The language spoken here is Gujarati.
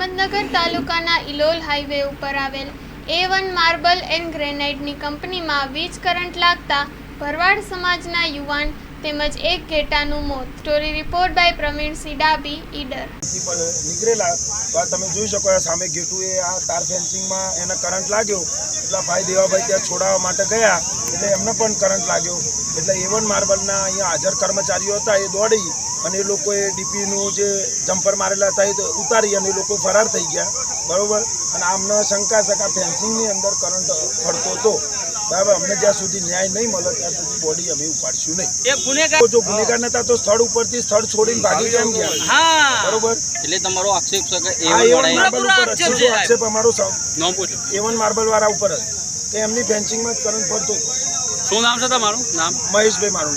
હિંમતનગર તાલુકાના ઇલોલ હાઈવે ઉપર આવેલ એ વન માર્બલ એન્ડ ગ્રેનાઇટની કંપનીમાં વીજ કરંટ લાગતા ભરવાડ સમાજના યુવાન તેમજ એક ઘેટાનું મોત. સ્ટોરી રિપોર્ટ બાય પ્રવીણસિંહ ડાબી ઈડર. નીકળેલા તમે જોઈ શકો સામે સામે એ આ તાર ફેન્સિંગમાં એને કરંટ લાગ્યો. એટલે ભાઈ દેવાભાઈ ત્યાં છોડાવવા માટે ગયા, એટલે એમને પણ કરંટ લાગ્યો. એટલે એવન માર્બલના અહીંયા હાજર કર્મચારીઓ હતા, એ દોડી અને એ લોકોએ ડીપીનું જે જમ્પર મારેલા હતા એ તો ઉતારી અને એ લોકો ફરાર થઈ ગયા. બરોબર? અને આમને શંકા શંકા ફેન્સિંગની અંદર કરંટ ફરતો હતો. બરાબર? અમને જ્યાં સુધી ન્યાય નહીં મળે ત્યાં સુધી બોડી અમે ઉપાડશું નહીં. એ ગુનેગાર જો ગુનેગાર નતા તો સ્થળ ઉપરથી સ્થળ છોડીને ભાગી કેમ ગયા. હા. બરોબર? એટલે તમારો આક્ષેપ છે કે એવન માર્બલ ઉપર છે. જો આક્ષેપ અમારો સ- નામ પૂછો. એવન માર્બલ વાળા ઉપર જ. કે એમની ફેન્સિંગમાં જ કરંટ પડતો હતો. શું નામ છે તમારું? નામ? મહેશભાઈ મારું